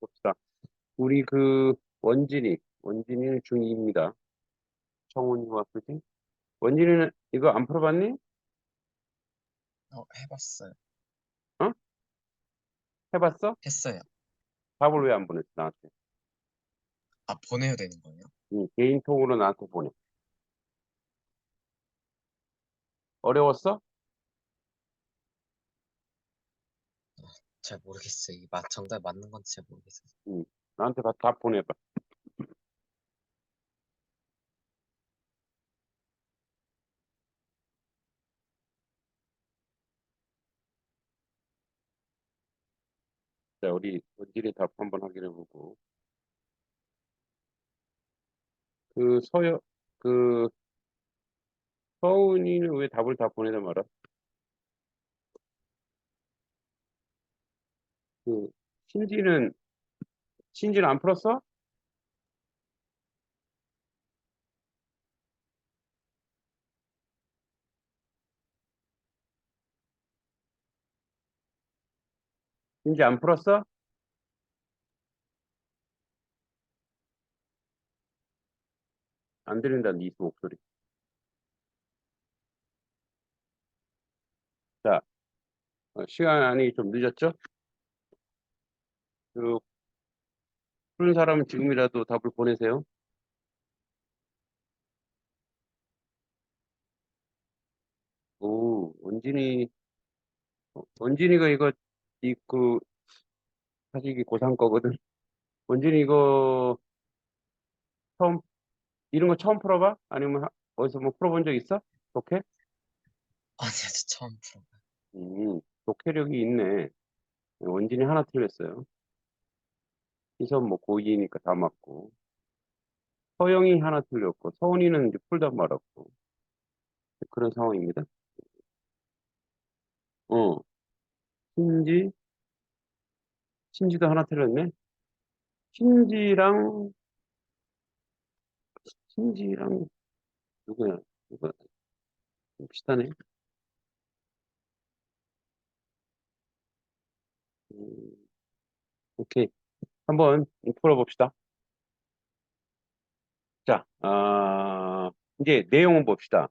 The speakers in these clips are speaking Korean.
봅시다. 우리 그 원진이, 원진이는 중2입니다. 청훈이와 그지? 원진이는 이거 안 풀어봤니? 어, 해봤어요. 해봤어? 했어요. 답을 왜 안 보냈어, 나한테? 아, 보내야 되는 거예요? 응, 개인톡으로 나한테 보내. 어려웠어? 잘 모르겠어요. 이 맞, 정답 맞는 건지 잘 모르겠어요. 나한테 다, 다 보내봐. 자, 우리 원진이 답 한번 확인해 보고. 그 서여, 그 서은이는 왜 답을 다 보내다 말아? 그 신지는 신지는 안 풀었어? 신지 안 풀었어? 안 들린다, 네 목소리. 자, 어, 시간이 좀 늦었죠? 그 푸른 사람은 지금이라도 답을 보내세요. 오, 원진이, 어, 원진이가 이거, 이, 그, 사실 이게 고3 거거든. 원진이 이거, 처음, 이런 거 처음 풀어봐? 아니면 하- 어디서 뭐 풀어본 적 있어? 독해? 아니요, 저 처음 풀어봐요. 음, 독해력이 있네. 원진이 하나 틀렸어요. 시선 뭐 고2니까 다 맞고. 서영이 하나 틀렸고, 서은이는 이제 풀다 말았고. 그런 상황입니다. 어, 신지, 신지도 하나 틀렸네. 신지랑, 신지랑, 누구야? 누가, 비슷하네. 음, 오케이. 한번 풀어봅시다. 자, 아, 이제 내용을 봅시다.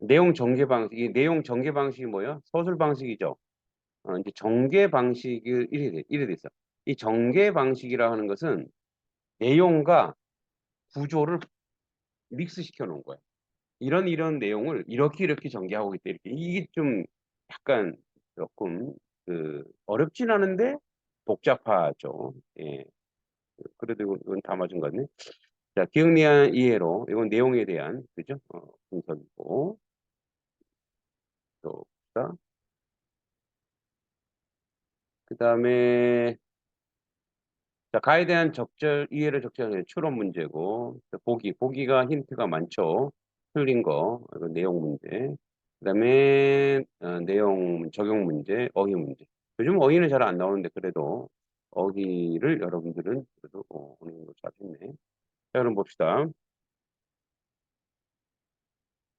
내용 전개 방식, 이 내용 전개 방식이 뭐예요? 서술 방식이죠. 어, 이제 전개 방식이 이래, 돼- 이래 돼 있어. 이 전개 방식이라 하는 것은 내용과 구조를 믹스 시켜 놓은 거예요. 이런 이런 내용을 이렇게 이렇게 전개하고 있다 이렇게 이게 좀 약간 조금 그 어렵진 않은데 복잡하죠. 예. 그래도 이건, 이건 다 맞은 거 같네. 자, 기억리한 이해로 이건 내용에 대한 그죠? 어, 분석이고 또 자, 그다음에 자, 가에 대한 적절 이해를 적절하게 추론 문제고 자, 보기 보기가 힌트가 많죠. 틀린 거 이거 내용 문제. 그 다음에 어, 내용 적용 문제, 어휘 문제. 요즘 어휘는 잘 안 나오는데 그래도 어휘를 여러분들은 그래도 어, 어느 정도 잘했네. 자, 그럼 봅시다.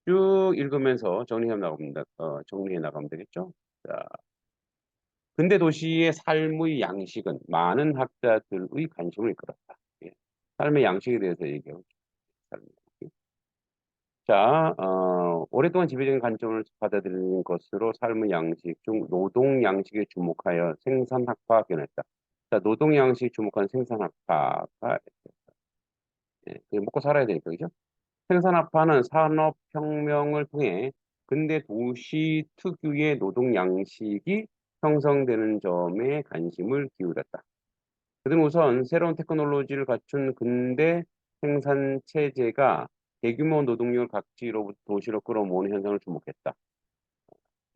쭉 읽으면서 정리해 나갑니다. 어, 정리해 나가면 되겠죠? 자, 근대 도시의 삶의 양식은 많은 학자들의 관심을 이끌었다. 예. 삶의 양식에 대해서 얘기하고 양식. 자, 어, 오랫동안 지배적인 관점을 받아들이는 것으로 삶의 양식 중 노동 양식에 주목하여 생산학파가 변했다. 자, 노동 양식에 주목한 생산학파가 예, 먹고 살아야 되니까 그죠? 생산학파는 산업혁명을 통해 근대 도시 특유의 노동 양식이 형성되는 점에 관심을 기울였다. 그들은 우선 새로운 테크놀로지를 갖춘 근대 생산 체제가 대규모 노동력을 각지로부터 도시로 끌어모으는 현상을 주목했다.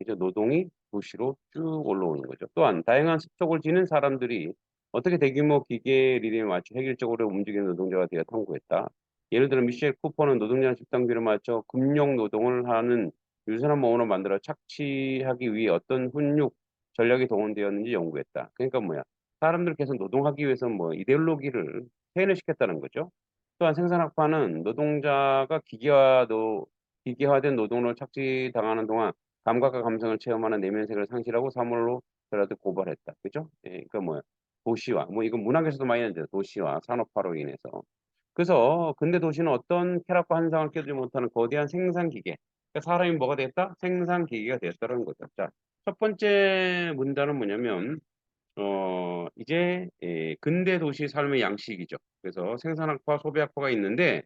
이제 노동이 도시로 쭉 올라오는 거죠. 또한 다양한 숙적을 지닌 사람들이 어떻게 대규모 기계 리듬에 맞춰 획일적으로 움직이는 노동자가 되어 탐구했다. 예를 들어 미셸 쿠퍼는 노동자 집단비를 맞춰 금융 노동을 하는 유선한 모험을 만들어 착취하기 위해 어떤 훈육 전략이 동원되었는지 연구했다. 그러니까 뭐야? 사람들 계속 노동하기 위해서 뭐 이데올로기를 세뇌시켰다는 거죠. 또한 생산학파는 노동자가 기계화도 기계화된 노동으로 착취당하는 동안 감각과 감성을 체험하는 내면색을 상실하고 사물로 저라도 고발했다. 그죠? 예, 그러니까 뭐야? 도시화, 뭐 이건 문학에서도 많이 하는데 도시화, 산업화로 인해서. 그래서 근대 도시는 어떤 쾌락과 환상을 깨지 못하는 거대한 생산 기계. 그러니까 사람이 뭐가 됐다? 생산 기계가 됐다는 거죠. 자, 첫 번째 문단은 뭐냐면 어 이제 예, 근대 도시 삶의 양식이죠. 그래서 생산학과, 소비학과가 있는데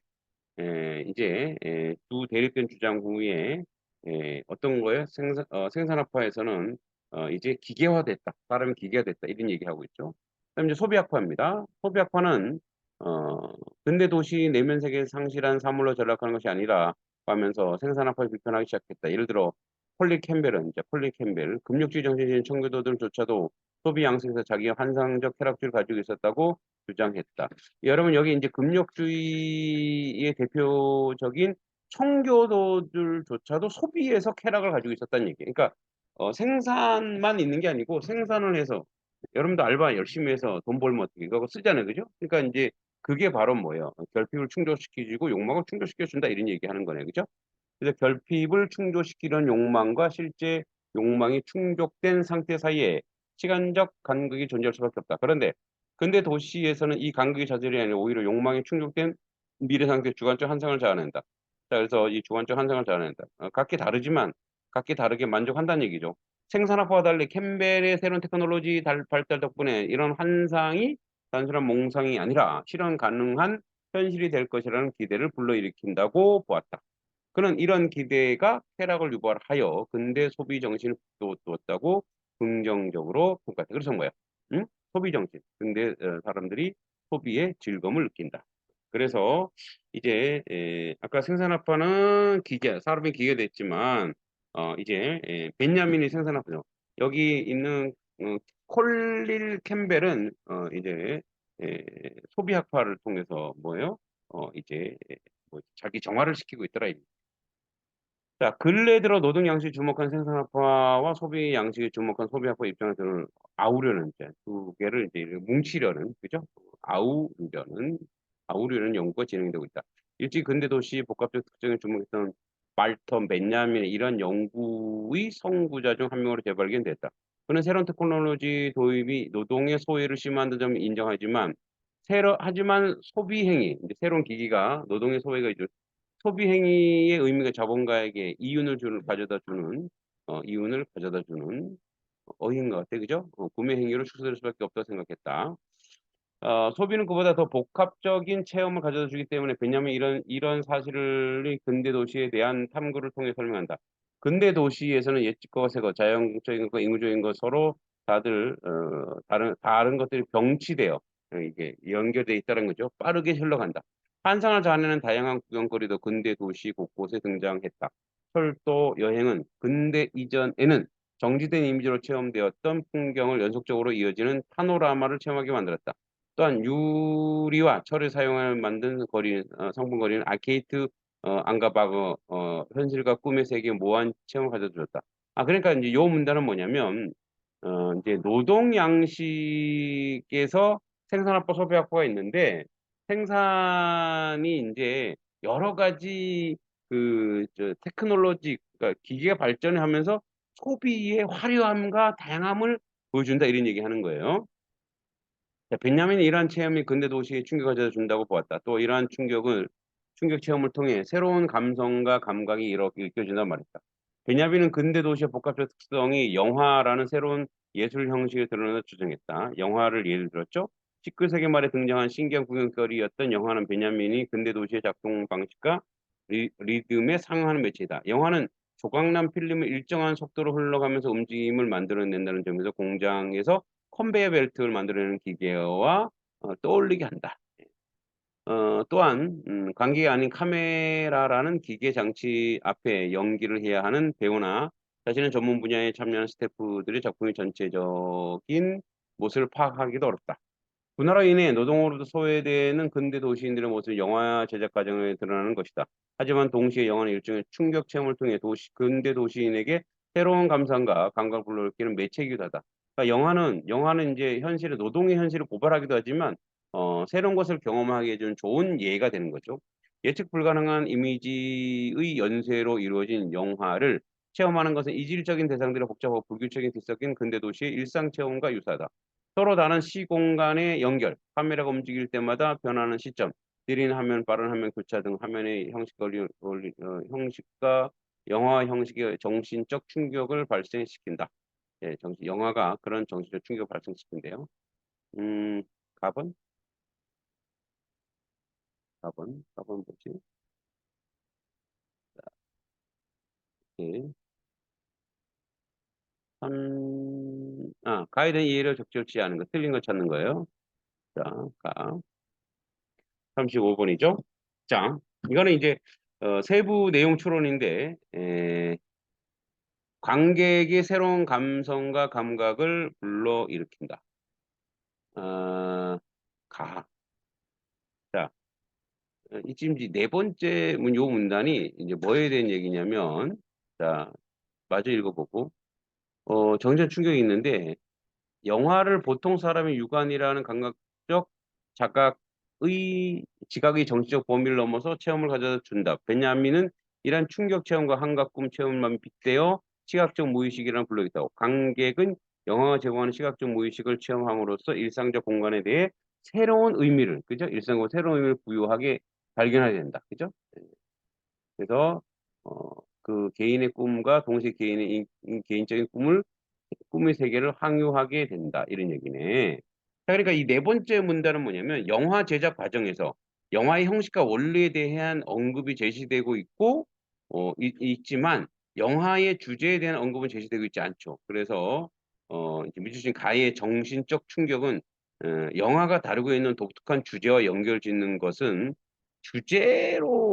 에, 이제 에, 두 대립된 주장 후에 에, 어떤 거예요? 생산 어, 생산학파에서는 어, 이제 기계화됐다. 사람이 기계화됐다. 이런 얘기하고 있죠. 그다음 이제 소비학파입니다. 소비학파는 어, 근대 도시 내면 세계를 상실한 사물로 전락하는 것이 아니라 하면서 생산학파를 비판하기 시작했다. 예를 들어 폴리 캠벨은 이제 폴리 캠벨 금욕주의 정신인 청교도들조차도 소비 양식에서 자기의 환상적 쾌락주의를 가지고 있었다고 주장했다. 여러분 여기 이제 금욕주의의 대표적인 청교도들조차도 소비에서 쾌락을 가지고 있었다는 얘기예요. 그러니까 어, 생산만 있는 게 아니고 생산을 해서 여러분도 알바 열심히 해서 돈 벌면 어떻게 그거 쓰잖아요, 그죠? 그러니까 이제 그게 바로 뭐예요? 결핍을 충족시키고 욕망을 충족시켜준다 이런 얘기하는 거네, 그죠? 그래서 결핍을 충족시키는 욕망과 실제 욕망이 충족된 상태 사이에 시간적 간극이 존재할 수밖에 없다. 그런데 근대 도시에서는 이 간극이 자질이 아니라 오히려 욕망이 충족된 미래 상태의 주관적 환상을 자아낸다. 자, 그래서 이 주관적 환상을 자아낸다. 어, 각기 다르지만 각기 다르게 만족한다는 얘기죠. 생산학과와 달리 캠벨의 새로운 테크놀로지 달- 발달 덕분에 이런 환상이 단순한 몽상이 아니라 실현 가능한 현실이 될 것이라는 기대를 불러일으킨다고 보았다. 그는 이런 기대가 쾌락을 유발하여 근대 소비 정신을 북돋웠다고 긍정적으로 평가했다. 그래서 뭐야? 응? 소비 정신. 근대 어, 사람들이 소비의 즐거움을 느낀다. 그래서 이제 에, 아까 생산학파는 기계, 사람이 기계됐지만 어, 이제 에, 벤야민이 생산학파죠. 여기 있는 어, 콜릴 캠벨은 어, 이제 에, 소비학파를 통해서 뭐예요? 어, 이제 에, 뭐 자기 정화를 시키고 있더라. 이 자, 근래 들어 노동 양식에 주목한 생산학파와 소비 양식에 주목한 소비학파 입장에서는 아우려는 이제 두 개를 이제 뭉치려는 그죠? 아우려는 아우려는 연구가 진행되고 있다. 일찍 근대 도시 복합적 특징에 주목했던 말턴, 벤야민 이런 연구의 선구자 중 한 명으로 재발견됐다. 그는 새로운 테크놀로지 도입이 노동의 소외를 심한 점을 인정하지만 새로 하지만 소비 행위, 이제 새로운 기기가 노동의 소외가 소비 행위의 의미가 자본가에게 이윤을 주는 가져다 주는 어, 이윤을 가져다 주는 어휘인 것 같아, 그죠? 어, 구매 행위로 축소될 수밖에 없다고 생각했다. 어, 소비는 그보다 더 복합적인 체험을 가져다 주기 때문에 베냐민 이런 이런 사실을 근대 도시에 대한 탐구를 통해 설명한다. 근대 도시에서는 옛집과 새거, 자연적인 것과 인구적인 것 서로 다들 어, 다른 다른 것들이 병치되어 어, 이게 연결돼 있다는 거죠. 빠르게 흘러간다. 환상을 자아내는 다양한 구경거리도 근대 도시 곳곳에 등장했다. 철도 여행은 근대 이전에는 정지된 이미지로 체험되었던 풍경을 연속적으로 이어지는 파노라마를 체험하게 만들었다. 또한 유리와 철을 사용해 만든 거리, 어, 성분 거리는 아케이트 어, 안가바거 어, 현실과 꿈의 세계 모한 체험을 가져줬다. 아 그러니까 이제 요 문단은 뭐냐면 어, 이제 노동 양식에서 생산학과 소비학과가 있는데 생산이 이제 여러 가지 그저 테크놀로지 그러니까 기계가 발전을 하면서 소비의 화려함과 다양함을 보여준다 이런 얘기하는 거예요. 자, 벤야민이 이러한 체험이 근대 도시에 충격을 가져다 준다고 보았다. 또 이러한 충격을 충격 체험을 통해 새로운 감성과 감각이 이렇게 느껴진단 말이다. 베냐민은 근대 도시의 복합적 특성이 영화라는 새로운 예술 형식에 드러나 주장했다. 영화를 예를 들었죠. 19세기 말에 등장한 신기한 구경거리였던 영화는 베냐민이 근대 도시의 작동 방식과 리, 리듬에 상응하는 매체이다. 영화는 조각난 필름을 일정한 속도로 흘러가면서 움직임을 만들어낸다는 점에서 공장에서 컨베이어 벨트를 만들어내는 기계와 어, 떠올리게 한다. 어, 또한 음, 관객이 아닌 카메라라는 기계 장치 앞에 연기를 해야 하는 배우나 자신의 전문 분야에 참여하는 스태프들의 작품의 전체적인 모습을 파악하기도 어렵다. 분화로 인해 노동으로도 소외되는 근대 도시인들의 모습이 영화 제작 과정에 드러나는 것이다. 하지만 동시에 영화는 일종의 충격 체험을 통해 도시, 근대 도시인에게 새로운 감상과 감각을 불러일으키는 매체이기도 하다. 그러니까 영화는 영화는 이제 현실의 노동의 현실을 고발하기도 하지만 어, 새로운 것을 경험하게 해준 좋은 예가 되는 거죠. 예측 불가능한 이미지의 연쇄로 이루어진 영화를 체험하는 것은 이질적인 대상들의 복잡하고 불규칙적인 뒤섞인 근대 도시의 일상 체험과 유사하다. 서로 다른 시공간의 연결, 카메라가 움직일 때마다 변하는 시점, 느린 화면, 빠른 화면 교차 등 화면의 형식과 어, 형식과 영화 형식의 정신적 충격을 발생시킨다. 예, 정신, 영화가 그런 정신적 충격을 발생시킨대요. 음, 답은? 답은? 답은 뭐지? 예. 삼, 아, 가에 대한 이해를 적절치 않은 거, 틀린 거 찾는 거예요. 자, 가. 35번이죠. 자, 이거는 이제 어, 세부 내용 추론인데 에, 관객의 새로운 감성과 감각을 불러일으킨다. 어, 가. 자, 어, 이 지금 이네 번째 문, 요 문단이 이제 뭐에 대한 얘기냐면, 자, 마저 읽어보고, 어, 정신 충격이 있는데, 영화를 보통 사람의 육안이라는 감각적 자각의 지각의 정치적 범위를 넘어서 체험을 가져다 준다. 베냐민은 이러한 충격 체험과 한각 꿈 체험만 빗대어 시각적 무의식이라는 불러있다고. 관객은 영화가 제공하는 시각적 무의식을 체험함으로써 일상적 공간에 대해 새로운 의미를, 그죠? 일상과 새로운 의미를 부여하게 발견하게 된다. 그죠? 네. 그래서 어, 그 개인의 꿈과 동시에 개인의 인- 인- 개인적인 꿈을 꿈의 세계를 항유하게 된다. 이런 얘기네. 자, 그러니까 이 네 번째 문단은 뭐냐면 영화 제작 과정에서 영화의 형식과 원리에 대한 언급이 제시되고 있고 어, 이- 있지만 영화의 주제에 대한 언급은 제시되고 있지 않죠. 그래서 어, 미주신 가의 정신적 충격은 어, 영화가 다루고 있는 독특한 주제와 연결짓는 것은 주제로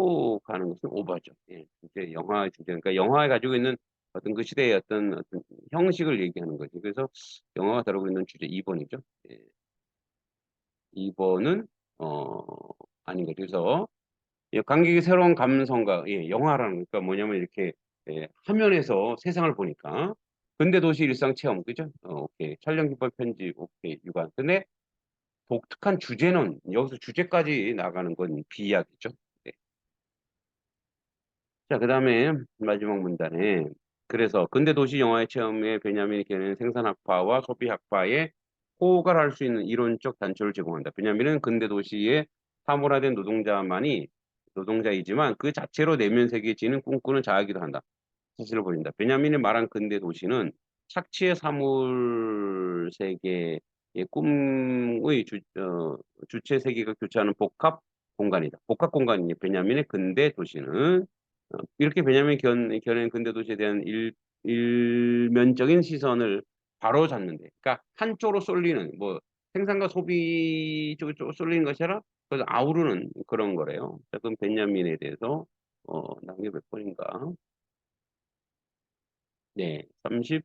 가는 것은 오버죠. 예, 주제, 영화의 주제. 그러니까 영화에 가지고 있는 어떤 그 시대의 어떤 어떤 형식을 얘기하는 거지. 그래서 영화가 다루고 있는 주제 2번이죠. 예. 2번은 어 아닌 거죠. 그래서 예, 관객의 새로운 감성과 예, 영화라는 그러니까 뭐냐면 이렇게 예, 화면에서 세상을 보니까 근대 도시 일상 체험 그죠? 어, 오케이 촬영 기법 편집 오케이 육안. 근데 독특한 주제는 여기서 주제까지 나가는 건 비이야기죠. 네. 자, 그 다음에 마지막 문단에 그래서 근대 도시 영화의 체험에 베냐민이 걔는 생산학파와 소비학파에 호흡을 할 수 있는 이론적 단초를 제공한다. 베냐민은 근대 도시의 사물화된 노동자만이 노동자이지만 그 자체로 내면 세계에 지는 꿈꾸는 자아이기도 한다. 사실을 보인다. 베냐민이 말한 근대 도시는 착취의 사물 세계의 꿈의 주, 어, 주체 세계가 교차하는 복합 공간이다. 복합 공간이니 베냐민의 근대 도시는 어, 이렇게 베냐민 견, 견해는 근대 도시에 대한 일, 일면적인 시선을 바로 잡는데, 그러니까 한쪽으로 쏠리는 뭐 생산과 소비 쪽에 쪽 쏠리는 것이 아니라 그래서 아우르는 그런 거래요. 자, 그럼 베냐민에 대해서 어, 나온 게몇 번인가? 네, 37,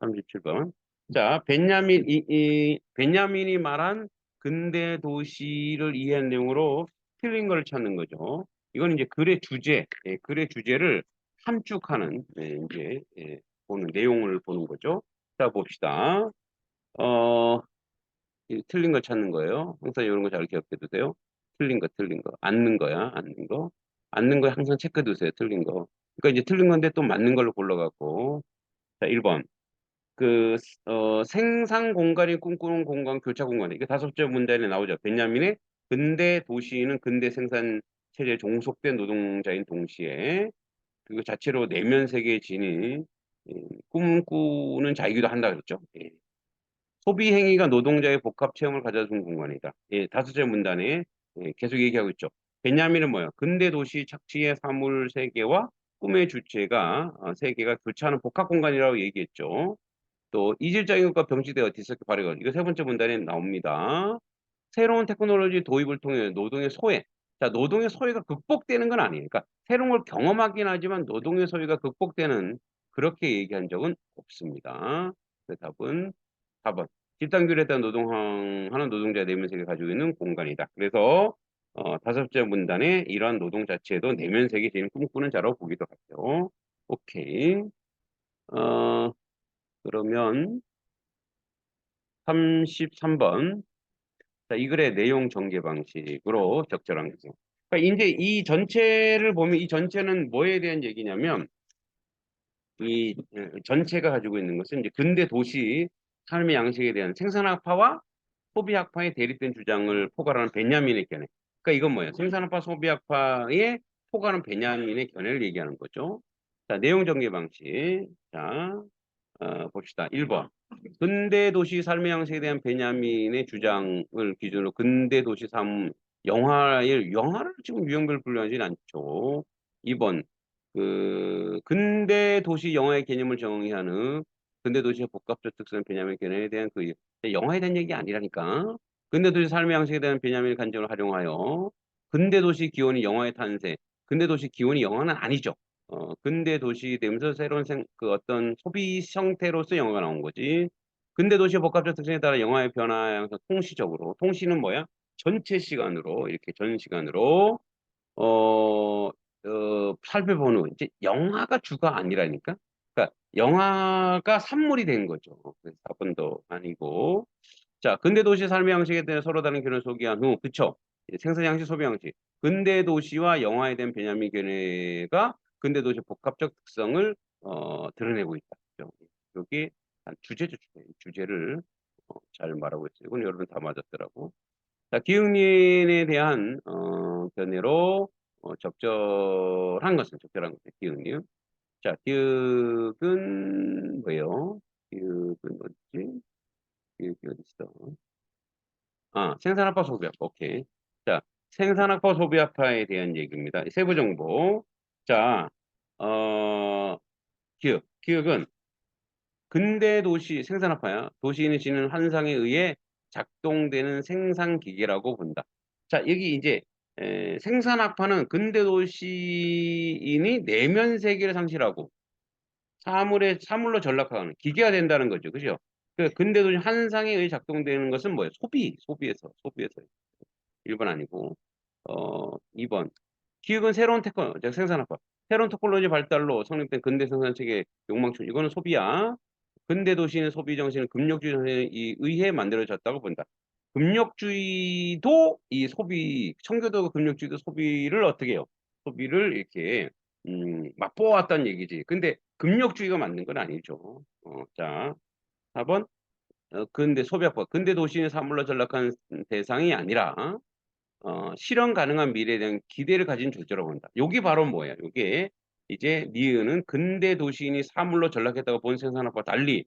37번. 자, 베냐민, 이, 이, 베냐민이 말한 근대 도시를 이해한 내용으로 틀린 걸 찾는 거죠. 이건 이제 글의 주제, 예, 글의 주제를 함축하는, 예, 이제, 예, 보는, 내용을 보는 거죠. 자, 봅시다. 어, 이 틀린 걸 찾는 거예요. 항상 이런 거 잘 기억해 두세요. 틀린 거, 틀린 거. 앉는 거야, 앉는 거. 앉는 거 항상 체크 두세요, 틀린 거. 그러니까 이제 틀린 건데 또 맞는 걸로 골라갖고. 자, 1번. 그, 어, 생산 공간이 꿈꾸는 공간, 교차 공간. 이게 다섯 번째 문단에 나오죠. 베냐민의 근대 도시는 근대 생산 체제에 종속된 노동자인 동시에 그 자체로 내면 세계에 지닌 예, 꿈꾸는 자이기도 한다 그랬죠. 예. 소비 행위가 노동자의 복합 체험을 가져준 공간이다. 예, 다섯째 문단에 예, 계속 얘기하고 있죠. 베냐민은 뭐야? 근대 도시 착취의 사물 세계와 꿈의 주체가 어, 세계가 교차하는 복합 공간이라고 얘기했죠. 또 이질적인 것과 병치되어 뒤섞여 발휘가 이거 세 번째 문단에 나옵니다. 새로운 테크놀로지 도입을 통해 노동의 소외. 자, 노동의 소외가 극복되는 건 아니에요. 그러니까 새로운 걸 경험하긴 하지만 노동의 소외가 극복되는 그렇게 얘기한 적은 없습니다. 그 답은 4번. 집단규율에 따른 노동하는 노동자의 내면 세계를 가지고 있는 공간이다. 그래서 어, 다섯째 문단에 이러한 노동 자체도 내면 세계 제일 꿈꾸는 자라고 보기도 하죠. 오케이. 어, 그러면 33번. 자, 이 글의 내용 전개 방식으로 적절한 거죠. 그러니까 이제 이 전체를 보면 이 전체는 뭐에 대한 얘기냐면 이 어, 전체가 가지고 있는 것은 이제 근대 도시 삶의 양식에 대한 생산학파와 소비학파의 대립된 주장을 포괄하는 베냐민의 견해. 그러니까 이건 뭐예요? 생산학파, 소비학파의 포괄하는 베냐민의 견해를 얘기하는 거죠. 자, 내용 전개 방식. 자, 어, 봅시다. 1번. 근대 도시 삶의 양식에 대한 베냐민의 주장을 기준으로 근대 도시 삶 영화의 영화를 지금 유형별 분류하지는 않죠. 2번. 그 근대 도시 영화의 개념을 정의하는 근대 도시의 복합적 특성 베냐민 견해에 대한 그 영화에 대한 얘기 아니라니까. 근대 도시 삶의 양식에 대한 베냐민의 관점을 활용하여 근대 도시 기원이 영화의 탄생. 근대 도시 기원이 영화는 아니죠. 어, 근대 도시 되면서 새로운 생, 그 어떤 소비 형태로서 영화가 나온 거지. 근대 도시의 복합적 특성에 따라 영화의 변화 양상 통시적으로. 통시는 뭐야? 전체 시간으로 이렇게 전 시간으로 어, 어 살펴보는 이제 영화가 주가 아니라니까. 그러니까 영화가 산물이 된 거죠. 그래서 4번도 아니고. 자, 근대 도시 삶의 양식에 대해 서로 다른 견해를 소개한 후, 그쵸? 생산 양식, 소비 양식. 근대 도시와 영화에 대한 베냐민 견해가 근대 도시 복합적 특성을 어, 드러내고 있다. 그죠? 여기 한 주제죠, 주제. 주제를 어, 잘 말하고 있어요. 이건 여러분 다 맞았더라고. 자, 기흥린에 대한 어, 견해로 어, 적절한 것은 적절한 것은 기흥린. 자, 기흥은 뭐예요? 기흥은 뭐지? 기흥이 어디 있어? 아, 생산학과 소비학과. 오케이. 자, 생산학과 소비학파에 대한 얘기입니다. 세부 정보. 자, 어, 기억. 기억은 근대 도시 생산학파야. 도시인의 지는 환상에 의해 작동되는 생산 기계라고 본다. 자, 여기 이제 에, 생산학파는 근대 도시인이 내면 세계를 상실하고 사물의 사물로 전락하는 기계가 된다는 거죠. 그죠? 그 근대 도시 환상에 의해 작동되는 것은 뭐예요? 소비, 소비에서, 소비에서. 1번 아니고 어 2번. 기획은 새로운 테크 즉 생산학파. 새로운 테크놀로지 발달로 성립된 근대 생산 체계 욕망충 이거는 소비야. 근대 도시는 소비 정신은 금욕주의에 의해 만들어졌다고 본다. 금욕주의도 이 소비 청교도 금욕주의도 소비를 어떻게 해요? 소비를 이렇게 음, 맛보았다는 얘기지. 근데 금욕주의가 맞는 건 아니죠. 어, 자, 4번 어, 근대 소비학과 근대 도시는 사물로 전락한 대상이 아니라 어, 실현 가능한 미래에 대한 기대를 가진 존재라고 본다. 여기 바로 뭐예요? 이게 이제 니은은 근대 도시인이 사물로 전락했다고 본 생산학과 달리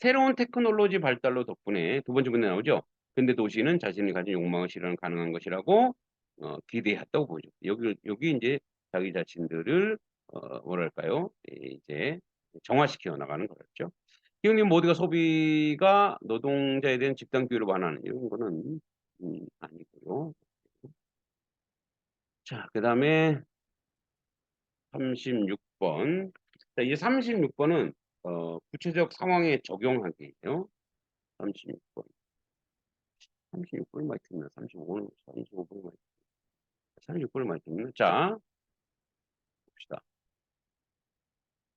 새로운 테크놀로지 발달로 덕분에 두 번째 문제 나오죠. 근대 도시는 자신이 가진 욕망을 실현 가능한 것이라고 어, 기대했다고 보죠. 여기 여기 이제 자기 자신들을 어, 뭐랄까요? 이제 정화시켜 나가는 거였죠. 기흥님 모두가 소비가 노동자에 대한 집단 교육을 반하는 이런 거는 음, 아니고요. 자, 그 다음에 36번. 자, 이 36번은 어, 구체적 상황에 적용하기예요. 36번. 36번을 많이 듣나? 35번, 35번을 많이 듣나? 36번을 많이 듣나? 자, 봅시다.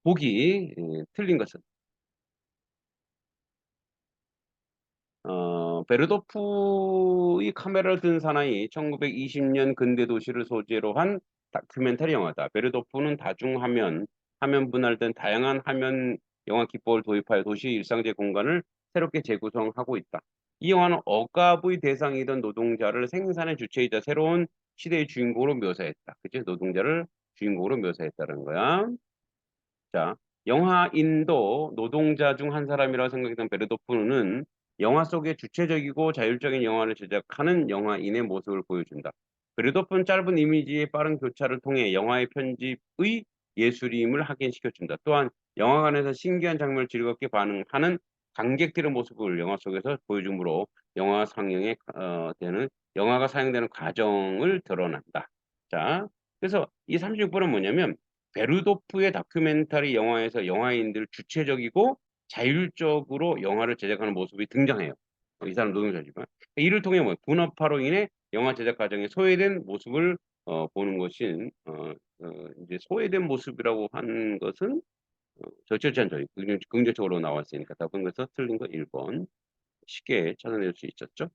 보기 예, 틀린 것은 어, 베르도프의 카메라를 든 사나이 1920년 근대 도시를 소재로 한 다큐멘터리 영화다. 베르도프는 다중화면, 화면 분할 등 다양한 화면 영화 기법을 도입하여 도시의 일상제 공간을 새롭게 재구성하고 있다. 이 영화는 억압의 대상이던 노동자를 생산의 주체이자 새로운 시대의 주인공으로 묘사했다. 그치? 노동자를 주인공으로 묘사했다는 거야. 자, 영화인도 노동자 중 한 사람이라고 생각했던 베르도프는 영화 속에 주체적이고 자율적인 영화를 제작하는 영화인의 모습을 보여준다. 베르도프는 짧은 이미지의 빠른 교차를 통해 영화의 편집의 예술임을 확인시켜준다. 또한 영화관에서 신기한 장면을 즐겁게 반응하는 관객들의 모습을 영화 속에서 보여주므로 영화 상영에 어, 되는 영화가 사용되는 과정을 드러난다. 자, 그래서 이 36번은 뭐냐면 베르도프의 다큐멘터리 영화에서 영화인들 주체적이고 자율적으로 영화를 제작하는 모습이 등장해요. 어, 이 사람 노동자지만 이를 통해 뭐 분업화로 인해 영화 제작 과정에 소외된 모습을 어, 보는 것인 어, 어, 이제 소외된 모습이라고 하는 것은 어, 적절치 않죠. 긍정, 긍정 적으로 나왔으니까 답은 그래서 틀린 거 1번 쉽게 찾아낼 수 있었죠.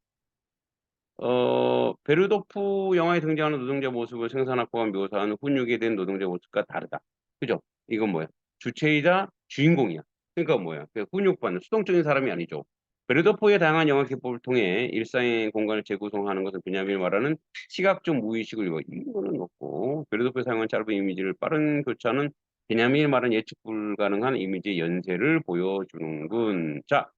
어, 베르도프 영화에 등장하는 노동자 모습을 생산학과가 묘사하는 훈육에 대한 노동자 모습과 다르다. 그죠? 이건 뭐야? 주체이자 주인공이야. 그러니까 뭐야? 그 훈육받는 수동적인 사람이 아니죠. 베르도프의 다양한 영화 기법을 통해 일상의 공간을 재구성하는 것은 베냐민이 말하는 시각적 무의식을 이거 이거는 없고 베르도프의 사용한 짧은 이미지를 빠른 교차는 베냐민이 말하는 예측 불가능한 이미지 연쇄를 보여주는군. 자,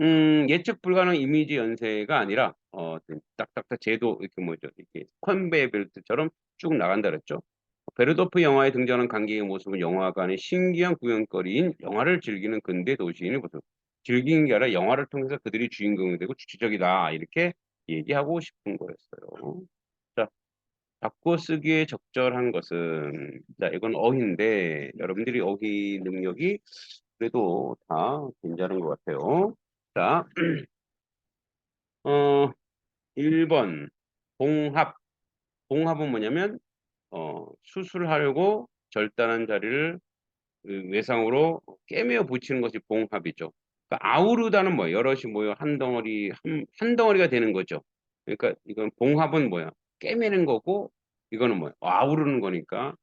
음, 예측 불가능 이미지 연쇄가 아니라 어, 딱딱딱 제도 이렇게 뭐죠 이렇게 컨베이어 벨트처럼 쭉 나간다 그랬죠. 베르도프 영화에 등장하는 관객의 모습은 영화관의 신기한 구경거리인 영화를 즐기는 근대 도시인의 모습. 즐기는 게 아니라 영화를 통해서 그들이 주인공이 되고 주체적이다 이렇게 얘기하고 싶은 거였어요. 자, 바꿔 쓰기에 적절한 것은 자 이건 어휘인데 여러분들이 어휘 능력이 그래도 다 괜찮은 것 같아요. 자, 어, 1번 봉합. 봉합은 뭐냐면 어, 수술하려고 절단한 자리를 그 외상으로 깨매어 붙이는 것이 봉합이죠. 그러니까 아우르다는 뭐예요? 여럿이 모여 한 덩어리 한, 한 덩어리가 되는 거죠. 그러니까 이건 봉합은 뭐야? 깨매는 거고 이거는 뭐야? 아우르는 거니까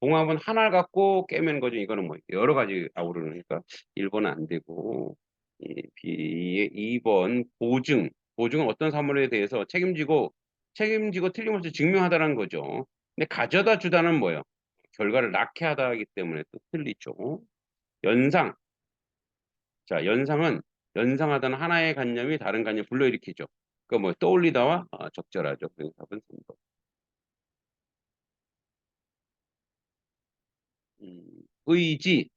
봉합은 하나를 갖고 깨매는 거죠. 이거는 뭐 여러 가지 아우르니까 1번은 안 되고 이 B 2번 보증. 보증은 어떤 사물에 대해서 책임지고 책임지고 틀림없이 증명하다라는 거죠. 근데 가져다 주다는 뭐예요? 결과를 낳게 하다 하기 때문에 또 틀리죠. 연상. 자, 연상은 연상하다는 하나의 관념이 다른 관념 불러일으키죠. 그뭐 떠올리다와 아, 적절하죠. 그래서 답은 3번. 음, 의지.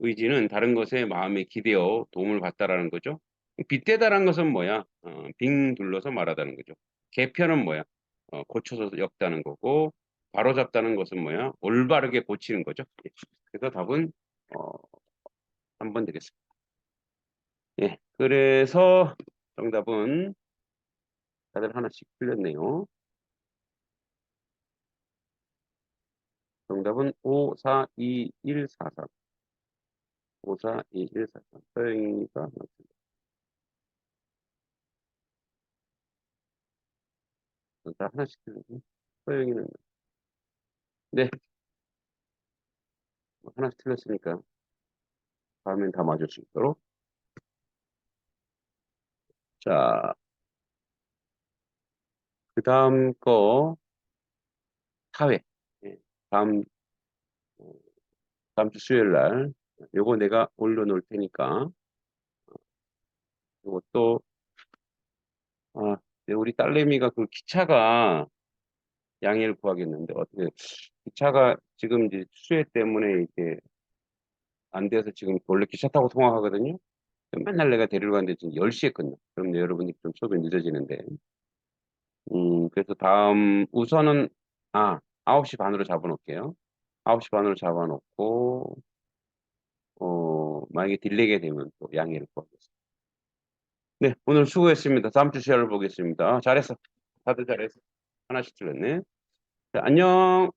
의지는 다른 것에 마음에 기대어 도움을 받다라는 거죠. 빗대다라는 것은 뭐야? 어, 빙 둘러서 말하다는 거죠. 개편은 뭐야? 어, 고쳐서 엮다는 거고 바로잡다는 것은 뭐야? 올바르게 고치는 거죠. 예. 그래서 답은 어, 3번 되겠습니다. 예, 그래서 정답은 다들 하나씩 틀렸네요. 정답은 5, 4, 2, 1, 4, 3. 5, 4, 2, 1, 4, 3. 서영이가 맞습니다. 다 하나씩. 서영이는 네. 뭐 하나씩 틀렸으니까 다음엔 다 맞을 수 있도록. 자, 그 다음 거 사회. 예, 다음 어, 다음 주 수요일 날 요거 내가 올려놓을 테니까 요것도 아, 네, 우리 딸내미가 그 기차가 양해를 구하겠는데 어떻게 기차가 지금 이제 수해 때문에 이게 안 돼서 지금 원래 기차 타고 통화하거든요. 맨날 내가 데리러 가는데 지금 10시에 끝나. 그럼 여러분이 좀 수업이 늦어지는데. 음, 그래서 다음 우선은 아, 9시 반으로 잡아놓을게요. 9시 반으로 잡아놓고 어, 만약에 딜레이가 되면 또 양해를 구하겠습니다. 네, 오늘 수고했습니다. 다음 주 시간을 보겠습니다. 잘했어. 다들 잘했어. 하나씩 틀렸네. 자, 안녕.